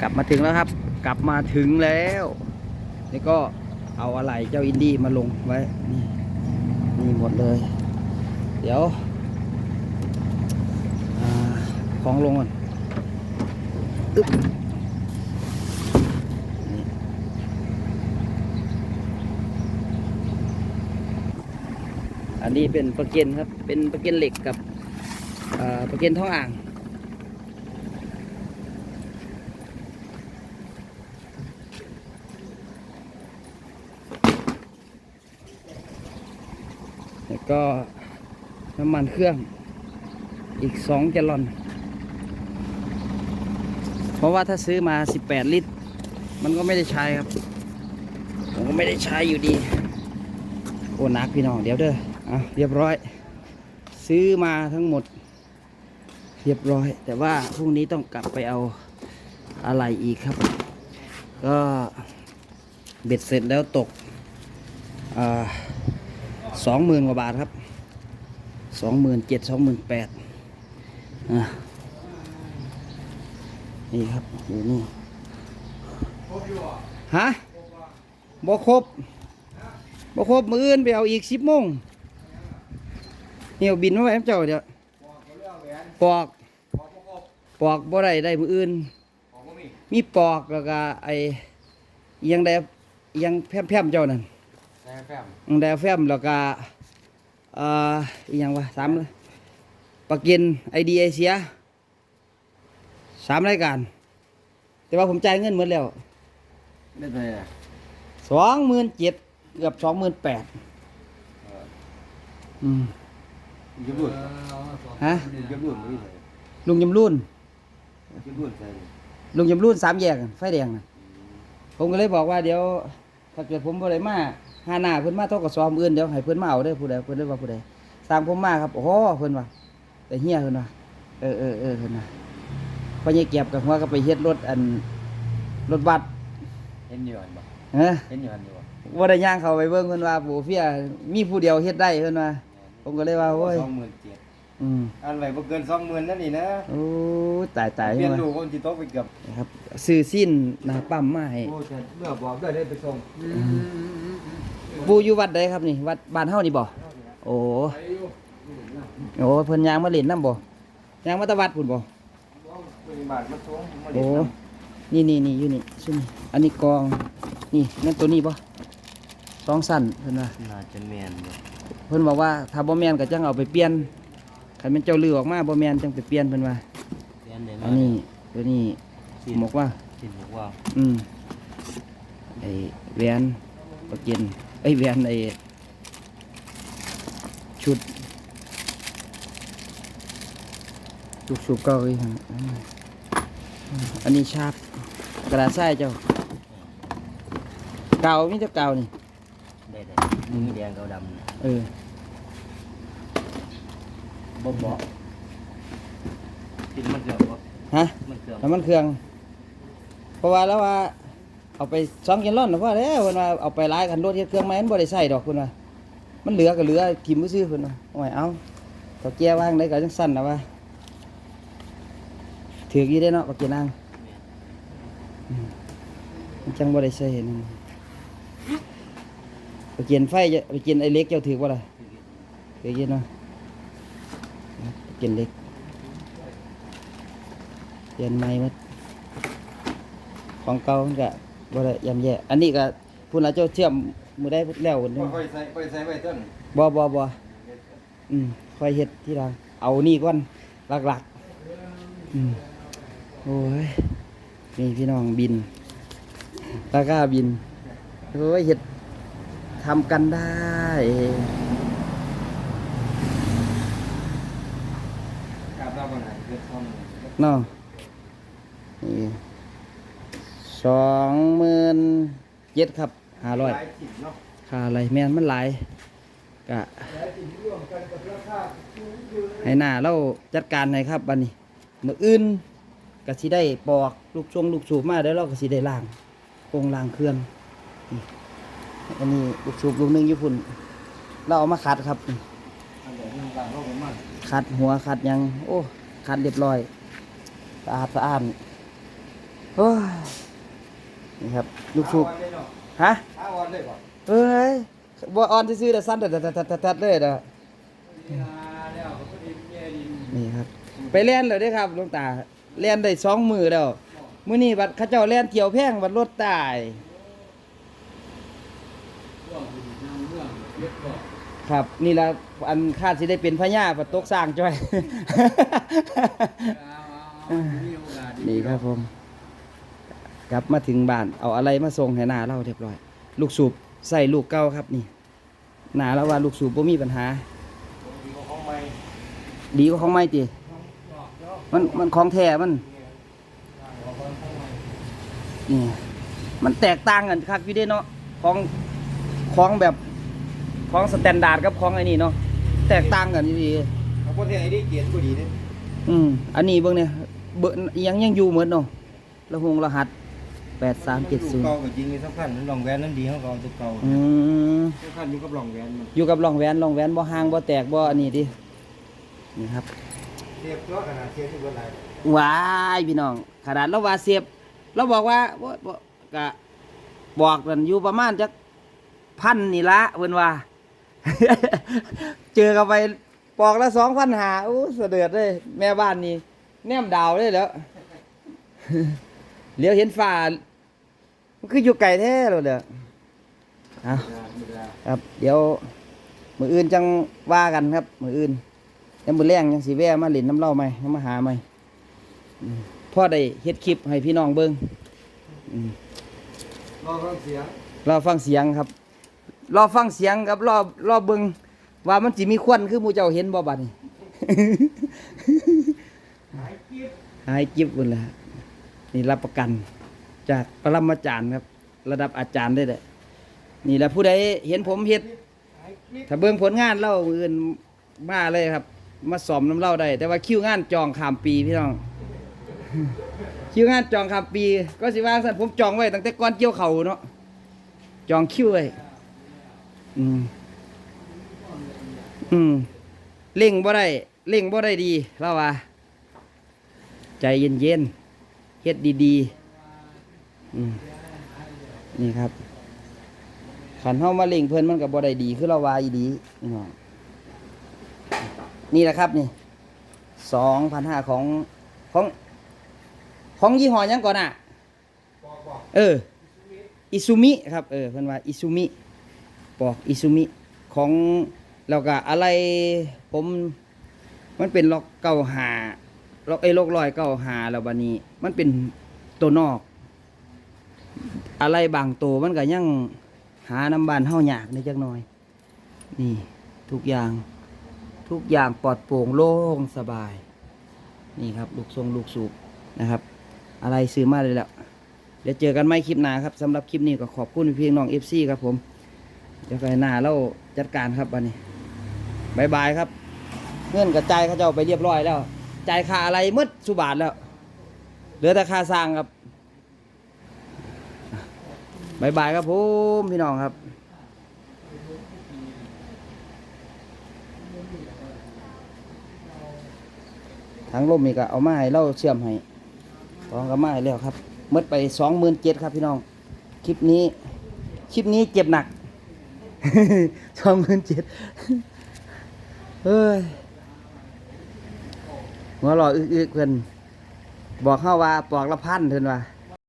กลับมาถึงแล้วครับ กลับมาถึงแล้วนี่ก็เอาอะไรเจ้าอินดี้มาลงไว้นี่นี่หมดเลย เดี๋ยวอของลงก่อนอึ๊บอันนี้เป็นประเก็นครับ เป็นประเก็นเหล็กกับประเก็นท้องอ่าง แล้วก็น้ำมันเครื่องอีกสองแกลลอน เพราะว่าถ้าซื้อมา 18 ลิตร มันก็ไม่ได้ใช้ครับ ผมก็ไม่ได้ใช้อยู่ดี โอ้นักพี่น้องเดี๋ยวเด้ออะเรียบร้อย ซื้อมาทั้งหมด เรียบร้อย แต่ว่าพรุ่งนี้ต้องกลับไปเอาอะไรอีกครับ ก็เบ็ดเสร็จแล้วตกอ่า สองหมื่นกว่าบาทครับสองหมื่นเจ็ดสองหมื่นแปดนี่ครับอยู่นี่ฮะบ่ครบบ่ครบมืออื่นไปเอาอีกสิบโมงนี่เอาบินมาไว้เจ้าเดี๋ยวปอกปอกบ่ได้ได้มืออื่น มีปอกแล้วก็ไอยังได้ยังแพร่มๆเจ้านั่น อังแดแฟมแล้วก็เอ่ออีกอย่างวะสามเลยปากกินไอเดียเสียสามรายการ แต่ว่าผมจ่ายเงินหมดแล้วได้ไปอะสองหมื่นเจ็ดเกือบสองหมื่นแปดอืมยุบรุ่นฮะยุบรุ่นไม่ใช่ลุงยำรุ่นยุบรุ่นใช่ลุงยำรุ่นสามแยกไฟแดงนะผมก็เลยบอกว่าเดี๋ยวถ้าเกิดผมบ่ได้มา หาหน้าเพิ่นมาทกสอมอื่นเดี๋ยวให้เพิ่นมาเอาเด้อผู้ใดเพิ่นเลยว่าผู้ใดสร้างผมมาครับโอ้โหเพิ่นว่าแต่เฮียเพิ่นว่าเออเออเออเพิ่นว่าพอใหญ่เก็บกับหัวก็ไปเฮ็ดรถอันรถบัสเห็นอยู่อันบ่เอ้อเห็นอยู่อันอยู่บ่บ่ได้ย่างเข้าไปเบิ่งเพิ่นว่าโบเฟียมีผู้เดียวเฮ็ดได้เพิ่นว่าผมก็เลยว่าโอ้ยสองหมื่นเจ็ดอืมอันไหนบ่เกินสองหมื่นนั่นนี่นะโอ้ยตายตายเปลี่ยนว่าลูกคนที่โตไปเกือบครับซื้อสิ้นหน้าปั๊มมาให้โอ้แต่เมื่อบอกได้ได้ไปส่ง ปูอยู่วัดใดครับนี่ วัดบ้านเฮานี่บ่โอ้โอ้เพิ่นย่างมาเล่นน้ำบ่ย่างมาแตะวัดพุ่นบ่บาทมาส่งมาโอ้เล่นนี่นี่นี่อยู่นี่ซุนี่อันนี้กอง นี่นั่นตัวนี้บ่สองสั้นเพิ่นว่าน่าจะแม่นอยู่เพิ่นบอกว่าถ้าบ่แม่นก็จังเอาไปเปลี่ยนคันแม่นเจ้าลือออกมาบ่แม่นจังไปเปลี่ยนเพิ่นว่าเปลี่ยนได้อันนี้ตัวนี้บอกว่าคิดบอกว่า อืมไอ้แหวนประเก็นไอ้ยแหวนไอ้ชุดลูกสูบเก่าอีกครับอืมอันนี้ชาร์ปกระดาษทรายเจ้าเก่ามีแต่เก่านี่ได้ได้มีแดงกับดำเออบ่บ่กินมันเกือบบ่ฮะมันเกือบน้ำมันเครื่อง เพราะว่าแล้วว่า เอาไปสองกิโลนะเพราะแล้วเพิ่นว่าเอาไปหลายคันรถเฮ็ดเครื่องไม้มันบ่ได้ใส่ดอกเพิ่นว่ามันเหลือก็เหลือทิ่มซื่อๆเพิ่นว่าเอาไว้เอาเขาแก้วางได้ก็จังสั่นนะว่าถือกอยู่ได้เนาะปากกินนางมันจังบ่ได้ใส่นั่นไปากกินไฟจะปากกินไอ้เล็กเจ้าถือบ่ล่ะถือกอยู่เนาะปากกินเล็กเปลี่ยนใหม่หมดของเก่ามันก็ บ่ได้ยำแย่ อันนี้ก็พุ่นละเจ้าเชื่อมมือได้แล้วพุ่นบ่เนาะค่อยใส่บ่ใส่ไว้ต้นบ่บ่บ่อืมค่อยเฮ็ดที่หลังเอานี่ก่อนหลักๆอืมโอ้ยนี่พี่น้องบินตะกร้าบินโอ้ยเฮ็ดทำกันได้กลับมาบ่ไหนเกิดซ่อมเนาะนี่ สองหมื่นเจ็ดครับห้าร้อยค่าอะไรแม่นมันหลายกะให้หน้าเราจัดการให้ครับบัดนี้มืออื่นก็สิได้ปอกลูกช่วงลูกสูบมาแล้เราก็สิได้ล้างโครงล้างเครื่องนี่อันนี้ลูกสูบลูกนึงอยู่พุ่น เราเอามาขัดครับนี่อัดหัวขัดยัง โอ้ขัดเรียบร้อยสะอาดสะอาดโอ้ นี่ครับลูกสูบฮะเลยบ่เอ้ยบ่ออนซื่อแต่สั้นแต่แต่แต่แต่เลยเด้อนี่นะนี่ครับ ไปเล่นเลยด้ครับลวงตาเล่นได้สองมือแล้วมื้อนี้บัดเขาเจ้าเล่นเที่ยวแพงบัดรถตายร่วงอยู่ในเมืองเล็กก็ครับนี่ละอันคาดสิได้เป็นพญาบัดตกสร้างจ้อยมีโอกาสดีนี่ครับผม กลับมาถึงบ้านเอาอะไรมาส่งให้หนาเราเรียบร้อย ลูกสูบใส่ลูกเก่าครับนี่หนาแล้วว่าลูกสูบบ่มีปัญหา ดีกว่าของใหม่ดีกว่าของไม่ติมันมันของแท้มันนี่มันแตกต่างกันครับอยู่เด้เนาะของของแบบของสแตนดาร์ดกับของไอ้นี่เนาะแตกต่างกันอยู่ดีเอาคนที่ไหนได้เกียรติก็ดีเด้อืมอันนี้เบิ่งเนี่ยเบิ่งยังยังอยู่เหมือนเนาะระหงรหัส แปดสามเจ็ดศูนย์เก่าก็จริงมีสำคัญรองแวนนั้นดีเขาก็เอาตัวเก่าอืมสำคัญอยู่กับรองแวนมันอยู่กับร่องแหวนร่องแหวนบ่ห่างบ่แตกบ่อันนี้ดินี่ครับเทียบตัวขนาดเทียบที่บ่หลายว้ายพี่น้องขนาดเราว่าเสียบเราบอกว่าบ่บ่กะบอกกันอยู่ประมาณจักพันนี่ละเพิ่นว่า เจอกันไปปอกละสองพันหาอู้เสด็จเลย แม่บ้านนี่แนมดาวเลยแล้ว เหลียวเห็นฟ้ามันคืออยู่ไกลแท้เลยเด้อเอาธรรมดาครับ เดี๋ยว มืออื่นจังว่ากันครับ มืออื่นยังมือแรงยังสีแว่มาหลินน้ำเล่าไหมยังมาหาไหมอืมพ่อได้เฮ็ดคลิปให้พี่น้องเบิ้งอืมรอฟังเสียงรอฟังเสียงครับ รอฟังเสียงครับรอรอเบิ้งว่ามันสิมีควันคือหมูเจ้าเห็นบ่บัดนี้หายเกียรติหายจิบหมดแล้ว นี่รับประกัน จากปรมาจารย์ครับ ระดับอาจารย์ได้เลยนี่แหละผู้ใดเห็นผมเฮ็ดหายเกียรติถ้าเบิ่งผลงานเล่าอื่นมาเลยครับ มาสอมน้ำเล่าได้ แต่ว่าคิวงานจองขามปีพี่น้อง คิวงานจองขามปี ก็สิว่าสันผมจองไว้ตั้งแต่ก่อนเกี่ยวเขาเนาะจองคิวไว้อืมอืมเล่งบ่ได้เล่งบ่ได้ดีเล่าว่า ใจเย็นๆ เฮ็ดดีๆนี่ครับขันเฮามาเล่งเพิ่นมันก็บ่ได้ดีคือเราวาอีดีพี่น้องนี่แหละครับนี่สองพันห้าของของ ของยี่ห้อยังก่อนอะ เออ อิซูมิครับ เออเพิ่นว่าอิซูมิปอกอิซูมิของแล้วก็อะไรผม มันเป็นล็อกเก้าหา ล็อกไอ้ล็อกลอยเก้าหาแล้วบัดนี้ มันเป็นตัวนอก อะไรบางตัวมันก็ยังหาน้ำบานเฮายากในจักหน่อย นี่ ทุกอย่าง ทุกอย่างปลอดโปร่งโล่งสบาย นี่ครับ ลูกทรงลูกสูบนะครับ อะไรซื้อมาเลยแล้วเดี๋ยวเจอกันไม่คลิปหน้าครับสำหรับคลิปนี้ก็ขอบคุณพี่น้องเอฟซีครับผม เดี๋ยวไปหน้าเราจัดการครับวันนี้บายบายครับ เงื่อนกระจายเขาเจ้าไปเรียบร้อยแล้ว จ่ายค่าอะไรมืดสุบาทแล้ว เหลือแต่ค่าสร้างครับบายบายครับผมพี่น้องครับทั้งลมนี่ก็เอามาให้เราเชื่อมให้ตองก็มาให้แล้วครับหมดไปสองหมื่นเจ็ดครับพี่น้อง คลิปนี้ คลิปนี้เจ็บหนักสองหมื่นเจ็ดเฮ้ย หัวหล่ออึกๆเพื่อนบอกเข้าว่าปอกละพันเพื่อนว่า